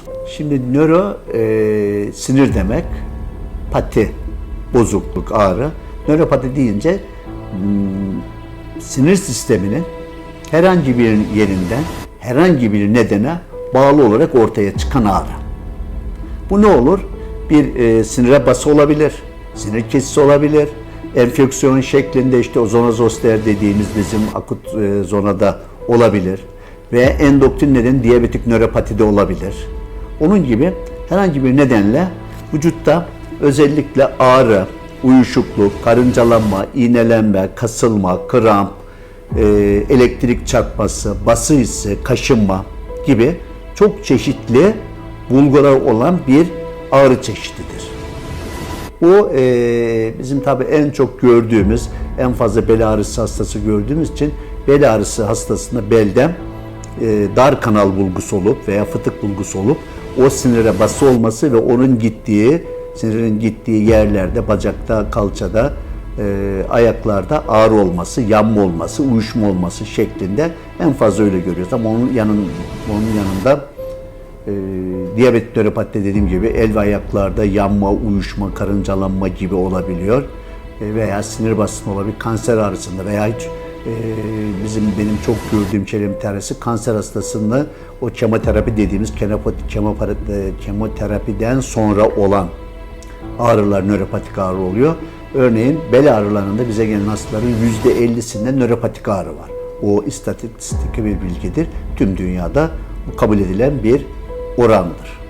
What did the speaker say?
görüyoruz. Şimdi nöro e, sinir demek, pati, bozukluk, ağrı. Nöropati deyince hmm, sinir sisteminin herhangi bir yerinden herhangi bir nedene bağlı olarak ortaya çıkan ağrı. Bu ne olur? Bir e, sinire bası olabilir, sinir kesisi olabilir, enfeksiyon şeklinde işte o zona zoster dediğimiz bizim akut e, zonada olabilir ve endokrin neden diyabetik nöropati de olabilir. Onun gibi herhangi bir nedenle vücutta özellikle ağrı, uyuşukluk, karıncalanma, iğnelenme, kasılma, kramp, e, elektrik çarpması, bası hissi, kaşınma gibi çok çeşitli bulgular olan bir ağrı çeşididir. Bu e, bizim tabii en çok gördüğümüz, en fazla bel ağrısı hastası gördüğümüz için bel ağrısı hastasında belden e, dar kanal bulgusu olup veya fıtık bulgusu olup o sinire bası olması ve onun gittiği, sinirin gittiği yerlerde, bacakta, kalçada, e, ayaklarda ağrı olması, yanma olması, uyuşma olması şeklinde en fazla öyle görüyoruz. Ama onun yanın onun yanında e, diyabet nöropati dediğim gibi el ve ayaklarda yanma, uyuşma, karıncalanma gibi olabiliyor. E, veya sinir basını olabilir. Kanser ağrısında veya hiç bizim benim çok gördüğüm şeylerin bir tanesi kanser hastasında o kemoterapi dediğimiz e, kemoterapiden sonra olan ağrılar nöropatik ağrı oluyor. Örneğin bel ağrılarında bize gelen hastaların %50'sinde nöropatik ağrı var. O istatistik bir bilgidir. Tüm dünyada bu kabul edilen bir orandır.